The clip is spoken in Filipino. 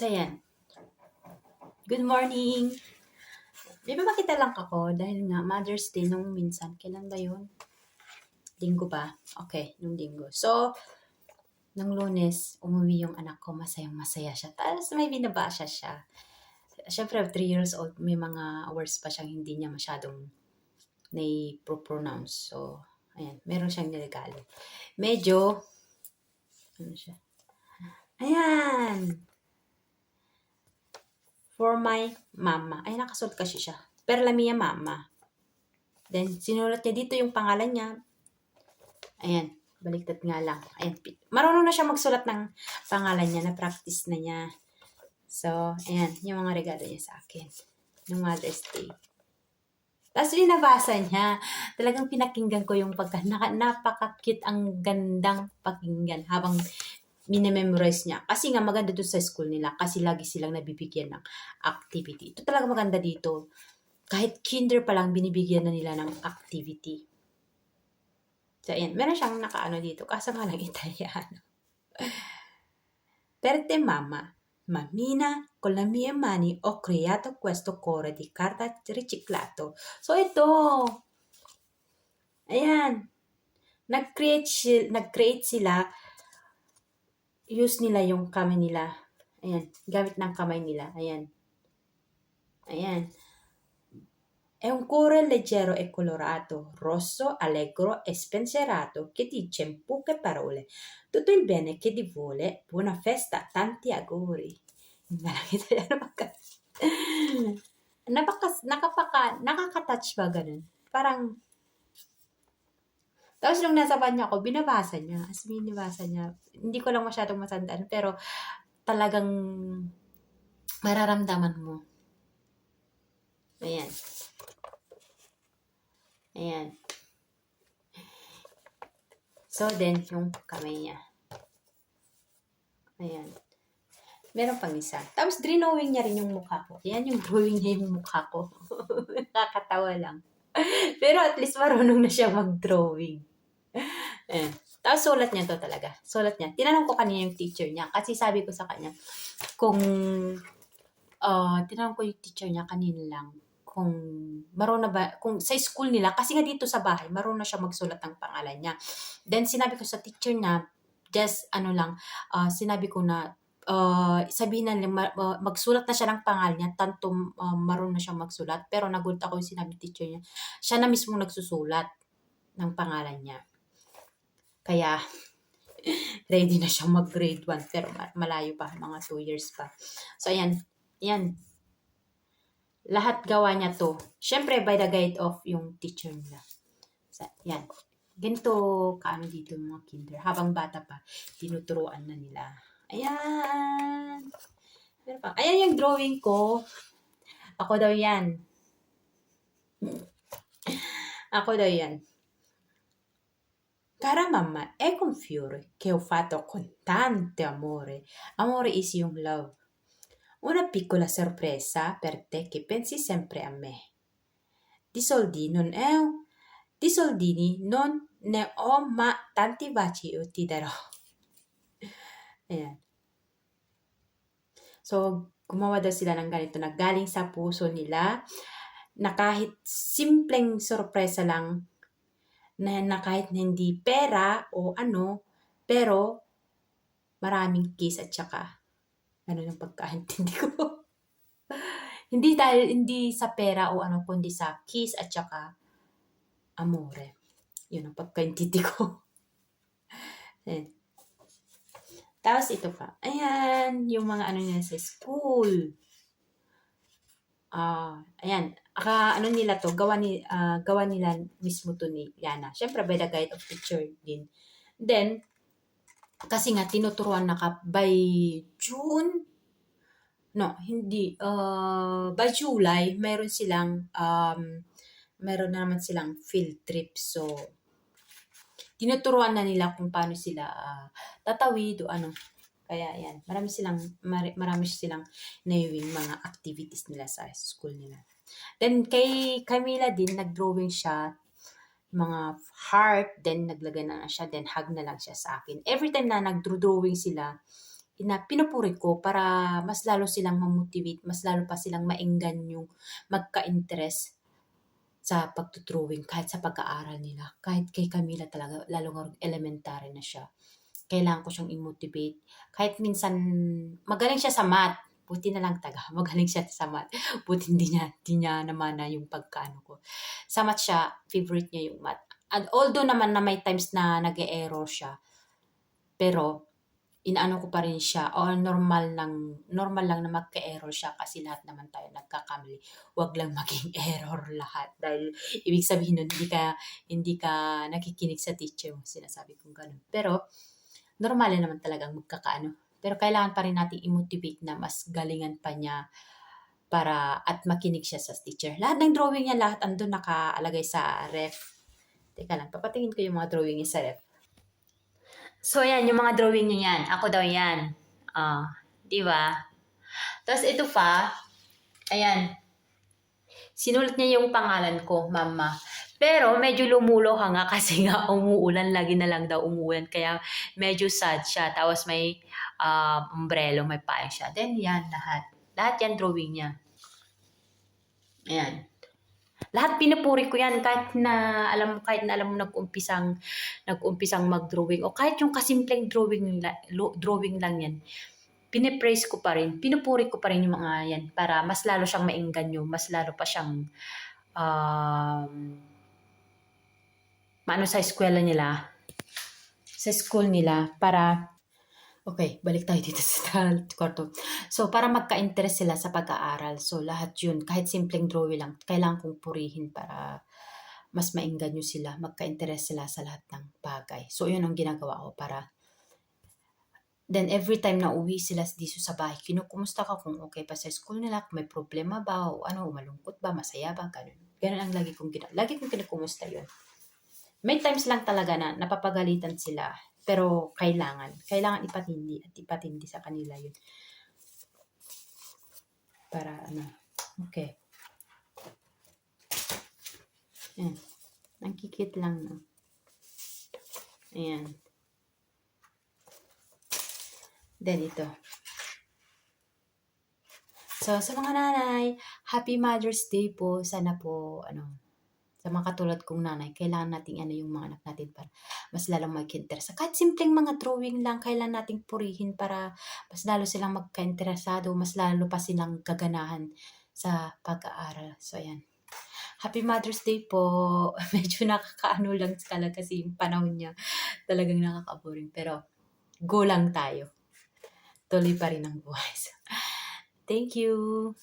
So, yan. Good morning! May papakita lang ako dahil nga Mother's Day nung minsan. Kailan ba yun? Linggo ba? Okay, nung linggo. So, nung lunes, umuwi yung anak ko. Masayang masaya siya. Tapos may binabasa siya. Siyempre, 3 years old, may mga words pa siyang hindi niya masyadong na-pronounce. So, ayan. Meron siyang niregalo. Medyo, ano siya? Ayan! For my mama. Ay, nakasulat kasi siya. Per la mia mama. Then, sinulat niya dito yung pangalan niya. Ayan. Baliktad nga lang. Ayan. Marunong na siya magsulat ng pangalan niya. Na-practice na niya. So, ayan. Yung mga regalo niya sa akin. Ng Mother's Day. Tapos binabasa niya. Talagang pinakinggan ko yung pagka, napaka-cute ang gandang pakinggan habang minememorize niya. Kasi nga maganda doon sa school nila kasi lagi silang nabibigyan ng activity. Ito talaga maganda dito. Kahit kinder pa lang binibigyan na nila ng activity. So, ayan. Meron siyang nakaano dito. Kaso nga lang Italiano. Per te mamma, Mamina, con la mia mani ho creato questo cuore di carta riciclato. So, ito. Ayan. Nag-create, nag-create sila. Use nila yung kamay nila. Ayan. Gamit ng kamay nila. Ayan. Ayan. È un cuore leggero e colorato, rosso, allegro e spensierato che dice in poche parole tutto il bene che ti vuole. Buona festa, tanti auguri. Parang Italiano pagka. Napaka, nakapaka, nakaka-touch ba ganun? Parang, tapos nung nasa kanya ako, binabasa niya. As in, binabasa niya. Hindi ko lang masyadong matandaan, pero talagang mararamdaman mo. Ayan. Ayan. So, then, yung kamay niya. Ayan. Meron pang isa. Tapos, drawing niya rin yung mukha ko. Ayan yung drawing niya yung mukha ko. Nakakatawa lang. Pero at least marunong na siya mag-drawing. Ayan. Tapos, sulat niya to talaga. Sulat niya. Tinanong ko kanina yung teacher niya. Kasi sabi ko sa kanya, kung, uh, tinanong ko yung teacher niya kanina lang, kung marunong na ba, kung sa school nila, kasi nga dito sa bahay, marunong na siya magsulat ng pangalan niya. Then, sinabi ko sa teacher niya, just, ano lang, ah, sinabi ko na, uh, sabihin na ma- ma- magsulat na siya ng pangalan niya, tanto uh, marunong na siya magsulat. Pero nagulat ako yung sinabi teacher niya, siya na mismo nagsusulat ng pangalan niya. Kaya, ready na siyang mag-grade 1, pero ma- malayo pa, mga 2 years pa. So, ayan, ayan, lahat gawa niya to. Siyempre, by the guide of yung teacher nila. So, yan. Ganito, kaano dito yung mga kinder. Habang bata pa, tinuturuan na nila. Ayan. Meron pa. Ayan yung drawing ko. Ako daw yan. Ako daw yan. Cara mamma, ecco un fiore che ho fatto con tanto amore. Amore is yung love. Una piccola sorpresa per te che pensi sempre a me. Di soldi non è di soldini non ne ho, ma tanti baci io ti darò. Ayan. So, gumawa daw sila ng ganito na galing sa puso nila na kahit simpleng sorpresa lang na, na kahit hindi pera o ano, pero maraming kiss at saka ano yung pagkaintindi ko. hindi dahil hindi sa pera o ano, kundi sa kiss at saka amore. Yun ang pagkaintindi ko. Ayan. Tapos ito pa. Ayan, yung mga ano nila sa school. Ah, ayan. Aka, ano nila to, gawa, ni, ah, gawa nila mismo to ni Yana. Siyempre, by the guide of teacher din. Then, kasi nga, tinuturuan na ka by June, no, hindi, uh, by July, meron silang, um, meron na naman silang field trip. So, tinuturuan na nila kung paano sila ah, tatawid o ano. Kaya yan, marami silang, mar- marami silang naiwing mga activities nila sa school nila. Then kay Camila din, nag-drawing siya mga heart, then naglagay na, na siya, then hug na lang siya sa akin. Every time na nag-drawing sila, ina pinupuri ko para mas lalo silang ma-motivate, mas lalo pa silang maenggan yung magka-interest sa pagdo-drawing kahit sa pag-aaral nila. Kahit kay Camila talaga, lalo nga elementary na siya. Kailangan ko siyang i-motivate. Kahit minsan, magaling siya sa math. Buti na lang taga, magaling siya sa math. Buti hindi niya, hindi niya naman na yung pagkaano ko. Sa math siya, favorite niya yung math. And although naman na may times na nag-error siya, pero inaano ko pa rin siya o normal lang normal lang na magka-error siya kasi lahat naman tayo nagkakamali. Huwag lang maging error lahat dahil ibig sabihin nun hindi ka hindi ka nakikinig sa teacher mo sinasabi kong ganun. Pero normal naman talagang magkakaano. Pero kailangan pa rin natin i-motivate na mas galingan pa niya para at makinig siya sa teacher. Lahat ng drawing niya, lahat andun nakaalagay sa ref. Teka lang, papatingin ko yung mga drawing niya sa ref. So, yan, yung mga drawing niya yan. Ako daw yan. Ah, di ba? Tapos ito pa, ayan. Sinulat niya yung pangalan ko, mama. Pero medyo lumulo ka nga kasi nga umuulan, lagi na lang daw umuulan. Kaya medyo sad siya. Tapos may um, umbrelo, may pae siya. Then yan, lahat. Lahat yan drawing niya. Ayan. Lahat pinupuri ko yan kahit na alam kahit na alam mo nag-umpisang nag-umpisang mag-drawing o kahit yung kasimpleng drawing drawing lang yan. Pinipraise ko pa rin, pinupuri ko pa rin yung mga yan para mas lalo siyang maingganyo, mas lalo pa siyang um, maano sa eskwela nila, sa school nila para Okay, balik tayo dito sa kwarto. So, para magka-interest sila sa pag-aaral. So, lahat yun, kahit simpleng drawing lang, kailangan kong purihin para mas maingganyo sila, magka-interest sila sa lahat ng bagay. So, yun ang ginagawa ko para Then, every time na uwi sila dito sa bahay, kinukumusta ka kung okay pa sa school nila, kung may problema ba, o ano, malungkot ba, masaya ba, ganun. Ganun ang lagi kong ginagawa. Lagi kong kinukumusta yun. May times lang talaga na napapagalitan sila, pero kailangan. Kailangan ipatindi at ipatindi sa kanila yun. Para ano. Okay. Ayan. Ang kikit lang, no? Ayan. Then ito. So, sa mga nanay, Happy Mother's Day po. Sana po, ano, sa mga katulad kong nanay, kailangan nating ano yung mga anak natin para mas lalong magka-interest. Kahit simpleng mga drawing lang, kailangan nating purihin para mas lalo silang magka-interesado, mas lalo pa silang gaganahan sa pag-aaral. So, ayan. Happy Mother's Day po. Medyo nakakaano lang skala kasi yung panahon niya talagang nakaka-boring. Pero, go lang tayo. Tuloy pa rin ang buhay. Thank you.